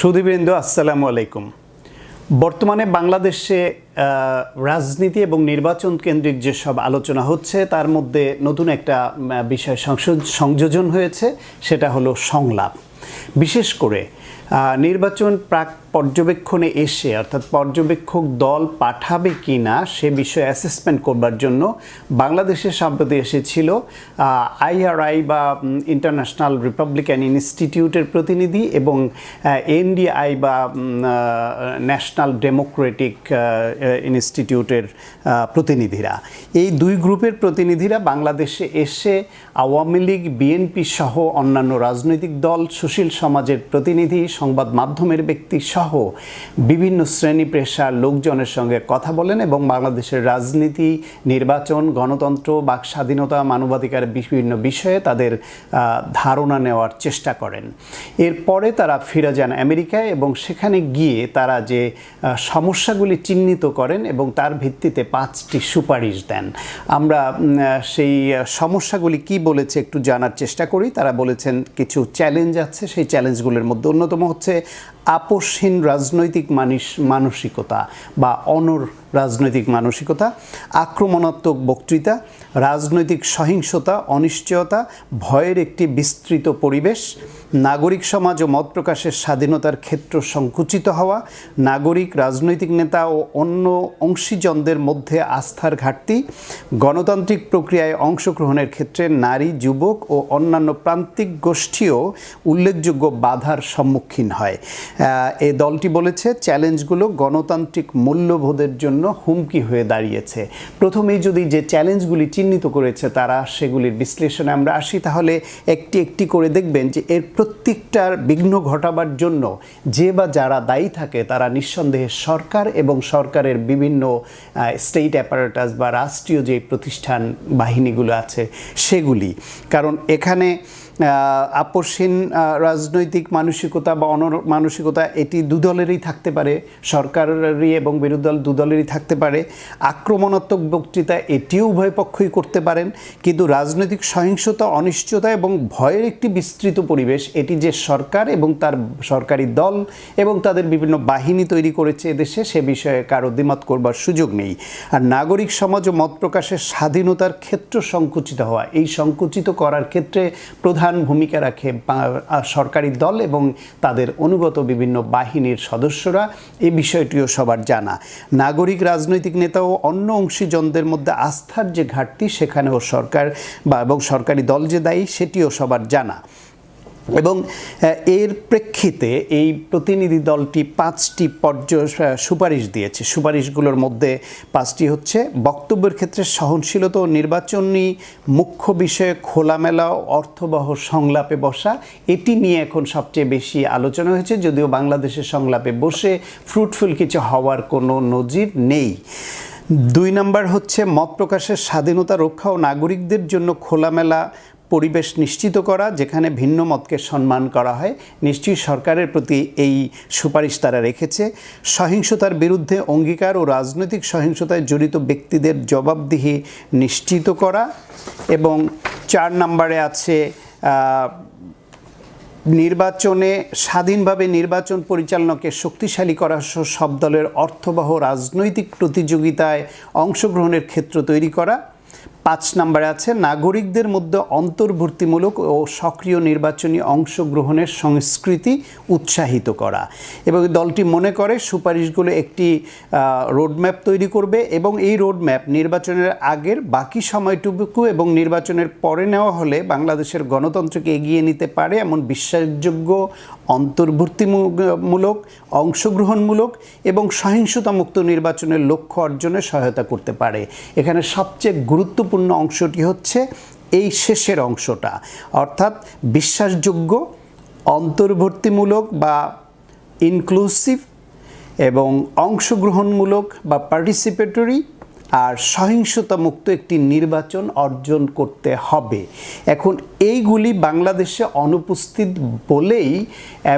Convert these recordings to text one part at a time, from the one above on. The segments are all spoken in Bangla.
সুদীবৃন্দ আসসালামু আলাইকুম। বর্তমানে বাংলাদেশে রাজনীতি এবং নির্বাচন কেন্দ্রিক যেসব আলোচনা হচ্ছে, তার মধ্যে নতুন একটা বিষয় সংযোজন হয়েছে, সেটা হলো সংলাপ। বিশেষ করে নির্বাচন প্রাক পর্যবেক্ষণে এসে, অর্থাৎ পর্যবেক্ষক দল পাঠাবে কি না সে বিষয়ে অ্যাসেসমেন্ট করবার জন্য বাংলাদেশে সম্প্রতি এসেছিল আইআরআই বা ইন্টারন্যাশনাল রিপাবলিকান ইনস্টিটিউটের প্রতিনিধি এবং এনডিআই বা ন্যাশনাল ডেমোক্রেটিক ইনস্টিটিউটের প্রতিনিধিরা। এই দুই গ্রুপের প্রতিনিধিরা বাংলাদেশে এসে আওয়ামী লীগ বিএনপি সহ অন্যান্য রাজনৈতিক দল, সুশীল সমাজের প্রতিনিধি, সংবাদ মাধ্যমের ব্যক্তি সহ বিভিন্ন শ্রেণি পেশার লোকজনের সঙ্গে কথা বলেন এবং বাংলাদেশের রাজনীতি, নির্বাচন, গণতন্ত্র, বাক স্বাধীনতা, মানবাধিকার বিভিন্ন বিষয়ে তাদের ধারণা নেওয়ার চেষ্টা করেন। এরপরে তারা ফিরে যান আমেরিকায় এবং সেখানে গিয়ে তারা যে সমস্যাগুলি চিহ্নিত করেন এবং তার ভিত্তিতে পাঁচটি সুপারিশ দেন। আমরা সেই সমস্যাগুলি কি বলেছে একটু জানার চেষ্টা করি। তারা বলেছেন কিছু চ্যালেঞ্জ আছে, সেই চ্যালেঞ্জগুলোর মধ্যে অন্যতম হচ্ছে আপোষহীন রাজনৈতিক মানস মানসিকতা বা অনর রাজনৈতিক মানসিকতা, আক্রমণাত্মক বক্তৃতা, রাজনৈতিক সহিংসতা, অনিশ্চয়তা, ভয়ের একটি বিস্তৃত পরিবেশ, নাগরিক সমাজ ও মত প্রকাশের স্বাধীনতার ক্ষেত্র সংকুচিত হওয়া, নাগরিক, রাজনৈতিক নেতা ও অন্য অংশীজনদের মধ্যে আস্থার ঘাটতি, গণতান্ত্রিক প্রক্রিয়ায় অংশগ্রহণের ক্ষেত্রে নারী, যুবক ও অন্যান্য প্রান্তিক গোষ্ঠীও উল্লেখযোগ্য বাধার সম্মুখীন হয়। এই দলটি বলেছে, চ্যালেঞ্জগুলো গণতান্ত্রিক মূল্যবোধের জন্য হুমকি হয়ে দাঁড়িয়েছে। প্রথমেই যদি যে চ্যালেঞ্জগুলি চিহ্নিত করেছে তারা, সেগুলির বিশ্লেষণে আমরা আসি। তাহলে একটি একটি করে দেখবেন যে এর প্রত্যেকটার বিঘ্ন ঘটাবার জন্য যে বা যারা দায়ী থাকে, তারা নিঃসন্দেহে সরকার এবং সরকারের বিভিন্ন স্টেট অ্যাপারেটাস বা রাষ্ট্রীয় যে প্রতিষ্ঠান বাহিনীগুলো আছে, সেগুলি। কারণ এখানে আহ, আপোষহীন রাজনৈতিক মানসিকতা বা অন মানসিকতা এটি দুদলেরই থাকতে পারে সরকারেরই এবং বিরোধী দল দুদলেরই থাকতে পারে। আক্রমণাত্মক বক্তৃতা এটিও উভয় পক্ষই করতে পারেন কিন্তু রাজনৈতিক সহিংসতা অনিশ্চয়তা এবং ভয়ের একটি বিস্তৃত পরিবেশ এটি যে সরকার এবং তার সরকারি দল এবং তাদের বিভিন্ন বাহিনী তৈরি করেছে এদেশে সে বিষয়ে কারও দ্বিমত করবার সুযোগ নেই। আর নাগরিক সমাজ ও মত প্রকাশের স্বাধীনতার ক্ষেত্র সংকুচিত হওয়া এই সংকুচিত করার ক্ষেত্রে প্রধান ভূমিকা রাখে সরকারি দল এবং তাদের অনুগত বিভিন্ন বাহিনীর সদস্যরা। এ বিষয়টিও সবার জানা। নাগরিক রাজনৈতিক নেতা ও অন্য অংশীজনদের মধ্যে আস্থার যে ঘাটতি, সেখানেও সরকার বা, এবং সরকারি দল যে দায়ী, সেটিও সবার জানা। এবং এর প্রেক্ষিতে এই প্রতিনিধি দলটি পাঁচটি পর্য সুপারিশ দিয়েছে। সুপারিশগুলোর মধ্যে পাঁচটি হচ্ছে বক্তব্যের ক্ষেত্রে সহনশীলতা ও নির্বাচনী মুখ্য বিষয়ে খোলামেলা অর্থবহ সংলাপে বসা। এটি নিয়ে এখন সবচেয়ে বেশি আলোচনা হয়েছে, যদিও বাংলাদেশের সংলাপে বসে ফ্রুটফুল কিছু হওয়ার কোনো নজির নেই। দুই নম্বর হচ্ছে মত প্রকাশের স্বাধীনতা রক্ষা ও নাগরিকদের জন্য খোলামেলা পরিবেশ নিশ্চিত করা, যেখানে ভিন্ন মতকে সম্মান করা হয়, নিশ্চয়ই সরকারের প্রতি এই সুপারিশ তারা রেখেছে। সহিংসতার বিরুদ্ধে অঙ্গীকার ও রাজনৈতিক সহিংসতায় জড়িত ব্যক্তিদের জবাবদিহি নিশ্চিত করা এবং চার নম্বরে আছে নির্বাচনে, স্বাধীনভাবে নির্বাচন পরিচালনাকে শক্তিশালী করা সব দলের অর্থবহ রাজনৈতিক প্রতিযোগিতায় অংশগ্রহণের ক্ষেত্র তৈরি করা। পাঁচ নম্বরে আছে, নাগরিকদের মধ্যে অন্তর্ভুক্তিমূলক ও সক্রিয় নির্বাচনী অংশগ্রহণের সংস্কৃতি উৎসাহিত করা। এবং দলটি মনে করে সুপারিশগুলো একটি রোডম্যাপ তৈরি করবে এবং এই রোডম্যাপ নির্বাচনের আগের বাকি সময়টুকু এবং নির্বাচনের পরে নেওয়া হলে বাংলাদেশের গণতন্ত্রকে এগিয়ে নিতে পারে এমন বিশ্বাসযোগ্য অন্তর্ভুক্তিমূলক অংশগ্রহণমূলক এবং সহিংসতামুক্ত নির্বাচনের লক্ষ্য অর্জনে সহায়তা করতে পারে। এখানে সবচেয়ে গুরুত্বপূর্ণ অংশটি হচ্ছে এই শেষের অংশটা। অর্থাৎ বিশ্বাসযোগ্য, অন্তর্ভুক্তিমূলক বা ইনক্লুসিভ এবং অংশগ্রহণমূলক বা পার্টিসিপেটরি আর সহিংসতা মুক্ত একটি নির্বাচন অর্জন করতে হবে। এখন এইগুলি বাংলাদেশে অনুপস্থিত বলেই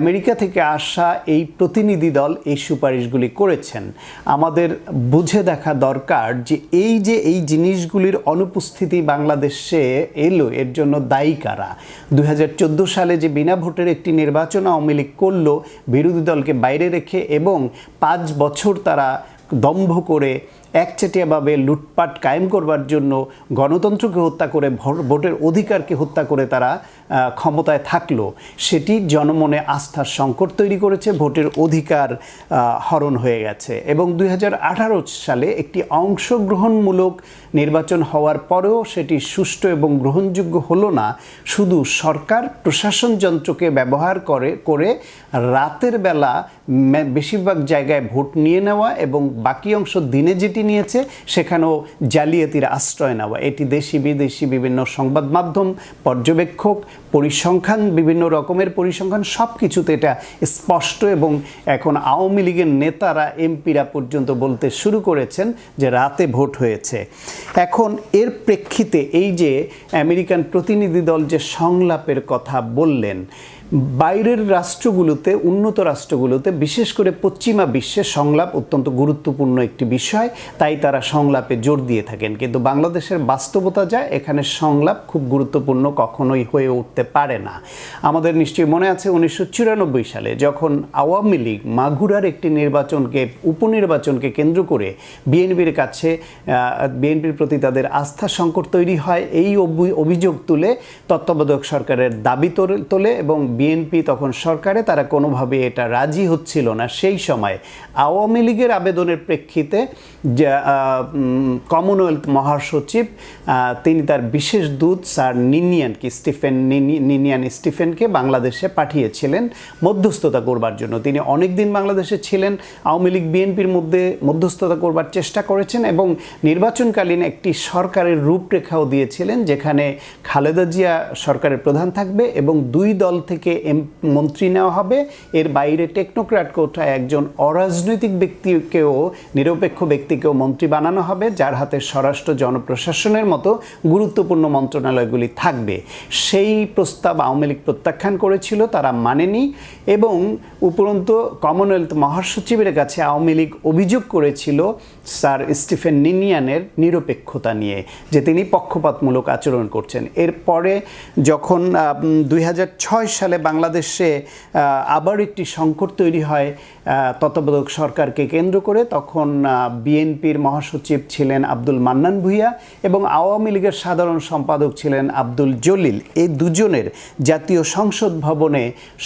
আমেরিকা থেকে আসা এই প্রতিনিধি দল এই সুপারিশগুলি করেছেন। আমাদের বুঝে দেখা দরকার যে এই যে এই জিনিসগুলির অনুপস্থিতি বাংলাদেশে এলো, এর জন্য দায়ী কারা? দু হাজার চোদ্দ সালে যে বিনা ভোটের একটি নির্বাচন আওয়ামী লীগ করল, বিরোধী দলকে বাইরে রেখে এবং পাঁচ বছর তারা দম্ভ করে একচেটিয়াভাবে লুটপাট কায়েম করবার জন্য গণতন্ত্রকে হত্যা করে ভোটের অধিকারকে হত্যা করে তারা ক্ষমতায় থাকল। সেটি জনমনে আস্থার সংকট তৈরি করেছে, ভোটের অধিকার হরণ হয়ে গেছে। এবং দু হাজার আঠারো সালে একটি অংশগ্রহণমূলক নির্বাচন হওয়ার পরেও সেটি সুষ্ঠু এবং গ্রহণযোগ্য হলো না। শুধু সরকার প্রশাসন যন্ত্রকে ব্যবহার করে করে রাতের বেলা বেশিরভাগ জায়গায় ভোট নিয়ে নেওয়া এবং বাকি অংশ দিনে যেটি নিয়েছে, সেখানেও জালিয়াতির আশ্রয় নেওয়া। এটি দেশি বিদেশি বিভিন্ন সংবাদ মাধ্যম, পর্যবেক্ষক, পরিসংখ্যান, বিভিন্ন রকমের পরিসংখ্যান সব কিছুতে এটা স্পষ্ট এবং এখন আওয়ামী লীগের নেতারা, এমপিরা পর্যন্ত বলতে শুরু করেছেন যে রাতে ভোট হয়েছে। এখন এর প্রেক্ষিতে এই যে আমেরিকান প্রতিনিধি দল যে সংলাপের কথা বললেন বাইরের রাষ্ট্রগুলোতে, উন্নত রাষ্ট্রগুলোতে, বিশেষ করে পশ্চিমা বিশ্বে সংলাপ অত্যন্ত গুরুত্বপূর্ণ একটি বিষয়। তাই তারা সংলাপে জোর দিয়ে থাকেন। কিন্তু বাংলাদেশের বাস্তবতা যায়, এখানে সংলাপ খুব গুরুত্বপূর্ণ কখনোই হয়ে উঠতে পারে না। আমাদের নিশ্চয়ই মনে আছে উনিশশো চুরানব্বই সালে যখন আওয়ামী লীগ মাগুরার একটি নির্বাচনকে, উপনির্বাচনকে কেন্দ্র করে বিএনপির কাছে বিএনপির প্রতি তাদের আস্থা সংকট তৈরি হয়, এই অভিযোগ তুলে তত্ত্বাবধায়ক সরকারের দাবি তোলে এবং বিএনপি তখন সরকারে, তারা কোনোভাবে এটা রাজি হচ্ছিল না। সেই সময় আওয়ামী লীগের আবেদনের প্রেক্ষিতে যে কমনওয়েলথ মহাসচিব তিনি তার বিশেষ দূত স্যার নিনিয়ানকে, স্টিফেন নিনি- নিনিয়ান স্টিফেনকে বাংলাদেশে পাঠিয়েছিলেন মধ্যস্থতা করবার জন্য। তিনি অনেক দিন বাংলাদেশে ছিলেন, আওয়ামী লীগ বিএনপির মধ্যে মধ্যস্থতা করবার চেষ্টা করেছেন এবং নির্বাচনকালীন একটি সরকারের রূপরেখাও দিয়েছিলেন, যেখানে খালেদা জিয়া সরকারের প্রধান থাকবে এবং দুই দল থেকে এম, মন্ত্রী নেওয়া হবে। এর বাইরে টেকনোক্র্যাট কোঠায় একজন অরাজনৈতিক ব্যক্তিকেও, নিরপেক্ষ ব্যক্তিকেও মন্ত্রী বানানো হবে, যার হাতে স্বরাষ্ট্র জনপ্রশাসনের মতো গুরুত্বপূর্ণ মন্ত্রণালয়গুলি থাকবে। সেই প্রস্তাব আওয়ামী লীগ প্রত্যাখ্যান করেছিল, তারা মানেনি এবং উপরন্তু কমনওয়েলথ মহাসচিবের কাছে আওয়ামী লীগ অভিযোগ করেছিল স্যার স্টিফেন নিনিয়ানের নিরপেক্ষতা নিয়ে, যে তিনি পক্ষপাতমূলক আচরণ করছেন। এরপরে যখন দুই হাজার ছয় সালে বাংলাদেশে আবার একটি সংকট তৈরি হয় তত্ত্বাবধায়ক সরকারকে কেন্দ্র করে তখন বিএনপির মহাসচিব ছিলেন আব্দুল মান্নান ভূঁইয়া এবং আওয়ামী লীগের সাধারণ সম্পাদক ছিলেন আব্দুল জলিল। এই দুজনের জাতীয় সংসদ ভবনে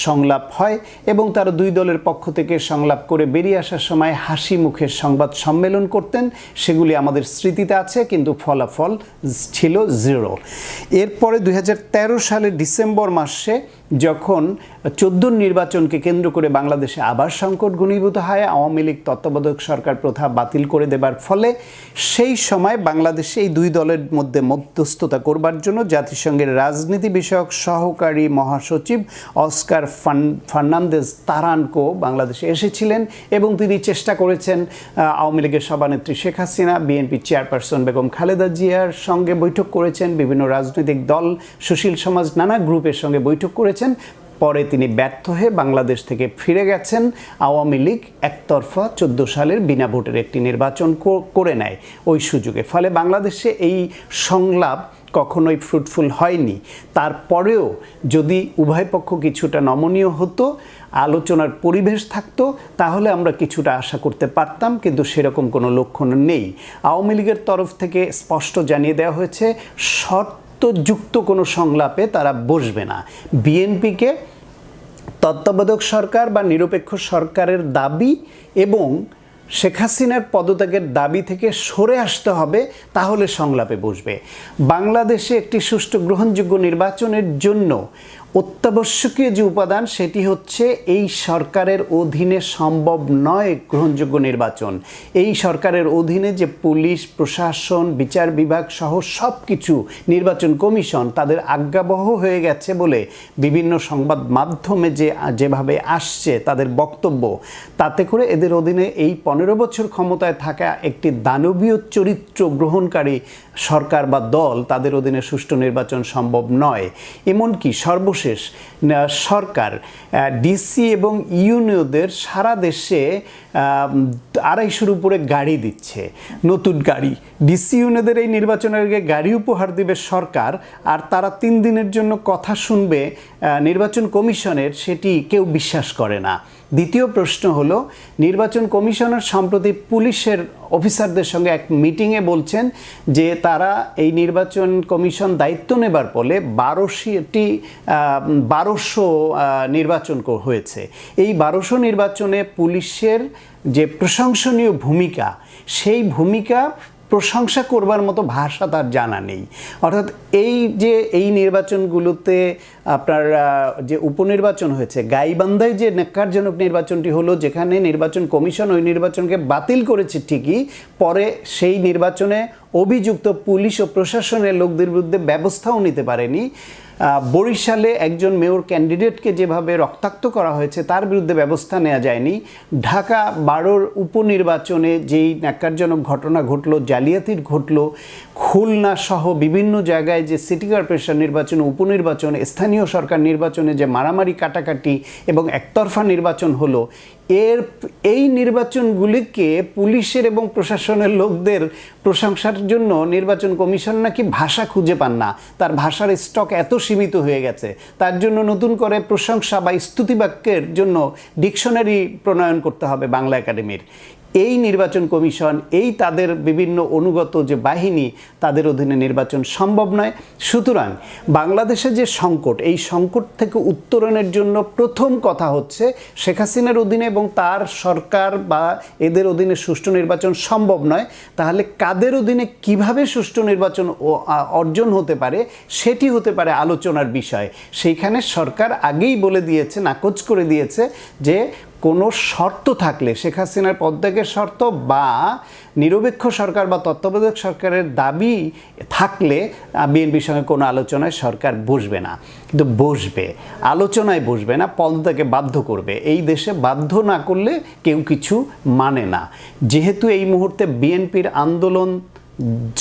সংলাপ হয় এবং তারা দুই দলের পক্ষ থেকে সংলাপ করে বেরিয়ে আসার সময় হাসি মুখের সংবাদ সম্মেলন করতেন। সেগুলি আমাদের স্মৃতিতে আছে, কিন্তু ফলাফল ছিল জিরো এরপরে দু হাজার তেরো সালের ডিসেম্বর মাসে যখন চোদ্দ নির্বাচনকে কেন্দ্র করে বাংলাদেশে আবার সংকট ঘনীভূত হয়, আওয়ামী লীগ তত্ত্বাবধায়ক সরকার প্রথা বাতিল করে দেবার ফলে সেই সময় বাংলাদেশে এই দুই দলের মধ্যে মধ্যস্থতা করবার জন্য জাতিসংঘের রাজনীতি বিষয়ক সহকারী মহাসচিব অস্কার ফান, ফার্নান্দেজ তারানকো বাংলাদেশে এসেছিলেন এবং তিনি চেষ্টা করেছেন আওয়ামী লীগের সভানেত্রী শেখ হাসিনা, বিএনপি চেয়ারপারসন বেগম খালেদা জিয়ার সঙ্গে বৈঠক করেছেন, বিভিন্ন রাজনৈতিক দল, সুশীল সমাজ, নানা গ্রুপের সঙ্গে বৈঠক করেছেন। পরে তিনি ব্যর্থ হয়ে বাংলাদেশ থেকে ফিরে গেছেন। আওয়ামী লীগ একতরফা চোদ্দ সালের বিনা ভোটের একটি নির্বাচন করে নেয় ওই সুযোগে। ফলে বাংলাদেশে এই সংলাপ কখনোই ফ্রুটফুল হয়নি। তারপরেও যদি উভয় পক্ষ কিছুটা নমনীয় হতো, আলোচনার পরিবেশ থাকতো, তাহলে আমরা কিছুটা আশা করতে পারতাম, কিন্তু সেরকম কোনো লক্ষণ নেই। আওয়ামী লীগের তরফ থেকে স্পষ্ট জানিয়ে দেওয়া হয়েছে শর্তযুক্ত কোনো সংলাপে তারা বসবে না। বিএনপিকে তত্ত্বাবধায়ক সরকার বা নিরপেক্ষ সরকারের দাবি এবং শেখ হাসিনার পদত্যাগের দাবি থেকে সরে আসতে হবে, তাহলে সংলাপে বসবে। বাংলাদেশে একটি সুষ্ঠু গ্রহণযোগ্য নির্বাচনের জন্য অত্যাবশ্যকীয় যে উপাদান, সেটি হচ্ছে এই সরকারের অধীনে সম্ভব নয় গ্রহণযোগ্য নির্বাচন। এই সরকারের অধীনে যে পুলিশ, প্রশাসন, বিচার বিভাগ সহ সব কিছু নির্বাচন কমিশন তাদের আজ্ঞাবহ হয়ে গেছে বলে বিভিন্ন সংবাদ মাধ্যমে যে, যেভাবে আসছে তাদের বক্তব্য, তাতে করে এদের অধীনে এই পনেরো বছর ক্ষমতায় থাকা একটি দানবীয় চরিত্র গ্রহণকারী সরকার বা দল তাদের অধীনে সুষ্ঠু নির্বাচন সম্ভব নয়। এমনকি সর্বশেষ না, সরকার ডিসি এবং ইউনিয়নদের সারা দেশে আড়াইশোর উপরে গাড়ি দিচ্ছে। নতুন গাড়ি। ডিসি ইউনিয়নদের এই নির্বাচনের আগে গাড়ি উপহার দেবে সরকার আর তারা তিন দিনের জন্য কথা শুনবে নির্বাচন কমিশনের সেটি কেউ বিশ্বাস করে না। দ্বিতীয় প্রশ্ন হলো, নির্বাচন কমিশনার সম্প্রতি পুলিশের অফিসারদের সঙ্গে এক মিটিংয়ে বলছেন যে তারা এই নির্বাচন কমিশন দায়িত্ব নেবার ফলে বারোশোটি বারোশো নির্বাচন হয়েছে। এই বারোশো নির্বাচনে পুলিশের যে প্রশংসনীয় ভূমিকা, সেই ভূমিকা প্রশংসা করবার মতো ভাষা তার জানা নেই। অর্থাৎ এই যে, এই নির্বাচনগুলোতে আপনার যে উপনির্বাচন হয়েছে, গাইবান্ধায় যে নেকারজনক নির্বাচনটি হলো, যেখানে নির্বাচন কমিশন ওই নির্বাচনকে বাতিল করেছে ঠিকই, পরে সেই নির্বাচনে অভিযুক্ত পুলিশ ও প্রশাসনের লোকদের বিরুদ্ধে ব্যবস্থাও নিতে পারেনি। বরিশালে একজন মেয়র ক্যান্ডিডেটকে যেভাবে রক্তাক্ত করা হয়েছে, তার বিরুদ্ধে ব্যবস্থা নেওয়া যায়নি। ঢাকা বারোর উপনির্বাচনে যেই ন্যাক্কারজনক ঘটনা ঘটলো, জালিয়াতির ঘটলো খুলনা সহ বিভিন্ন জায়গায় যে সিটি কর্পোরেশন নির্বাচন, উপনির্বাচন, স্থানীয় সরকার নির্বাচনে যে মারামারি, কাটাকাটি এবং একতরফা নির্বাচন হলো, এর এই নির্বাচনগুলিকে পুলিশের এবং প্রশাসনের লোকদের প্রশংসার জন্য নির্বাচন কমিশন নাকি ভাষা খুঁজে পান না। তার ভাষার স্টক এত সীমিত হয়ে গেছে। তার জন্য নতুন করে প্রশংসা বা স্তুতিবাক্যের জন্য ডিকশনারি প্রণয়ন করতে হবে বাংলা একাডেমির। এই নির্বাচন কমিশন, এই তাদের বিভিন্ন অনুগত যে বাহিনী, তাদের অধীনে নির্বাচন সম্ভব নয়। সুতরাং বাংলাদেশে যে সংকট, এই সংকট থেকে উত্তরণের জন্য প্রথম কথা হচ্ছে শেখ হাসিনার অধীনে এবং তার সরকার বা এদের অধীনে সুষ্ঠু নির্বাচন সম্ভব নয়। তাহলে কাদের অধীনে কীভাবে সুষ্ঠু নির্বাচন অর্জন হতে পারে, সেটি হতে পারে আলোচনার বিষয়। সেইখানে সরকার আগেই বলে দিয়েছে, নাকচ করে দিয়েছে যে কোনো শর্ত থাকলে শেখ হাসিনার পদত্যাগের শর্ত বা নিরপেক্ষ সরকার বা তত্ত্বাবধায়ক সরকারের দাবি থাকলে বিএনপির সঙ্গে কোনো আলোচনায় সরকার বসবে না। কিন্তু বসবে, আলোচনায় বসবে না পদত্যাগে বাধ্য করবে। এই দেশে বাধ্য না করলে কেউ কিছু মানে না। যেহেতু এই মুহূর্তে বিএনপির আন্দোলন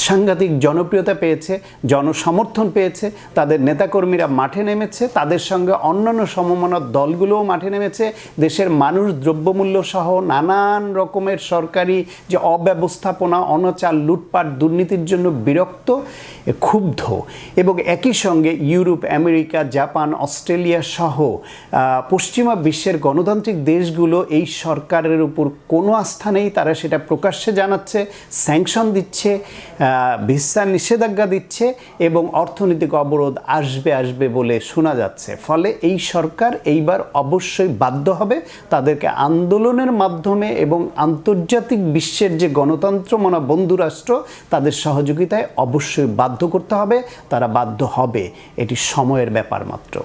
সাংঘাতিক জনপ্রিয়তা পেয়েছে, জনসমর্থন পেয়েছে, তাদের নেতাকর্মীরা মাঠে নেমেছে, তাদের সঙ্গে অন্যান্য সমমানের দলগুলোও মাঠে নেমেছে, দেশের মানুষ দ্রব্যমূল্য সহ নানান রকমের সরকারি যে অব্যবস্থাপনা অনাচার লুটপাট, দুর্নীতির জন্য বিরক্ত ক্ষুব্ধ। এবং একই সঙ্গে ইউরোপ, আমেরিকা, জাপান, অস্ট্রেলিয়া সহ পশ্চিমা বিশ্বের গণতান্ত্রিক দেশগুলো এই সরকারের উপর কোনো আস্থা নেই, তারা সেটা প্রকাশ্যে জানাচ্ছে, স্যাংশন দিচ্ছে ভিসা নিষেধাজ্ঞা দিচ্ছে এবং অর্থনৈতিক অবরোধ আসবে আসবে বলে শোনা যাচ্ছে। ফলে এই সরকার এইবার অবশ্যই বাধ্য হবে তাদেরকে আন্দোলনের মাধ্যমে এবং আন্তর্জাতিক বিশ্বের যে গণতন্ত্র মনা বন্ধুরাষ্ট্র তাদের সহযোগিতায় অবশ্যই বাধ্য করতে হবে, তারা বাধ্য হবে। এটি সময়ের ব্যাপার মাত্র।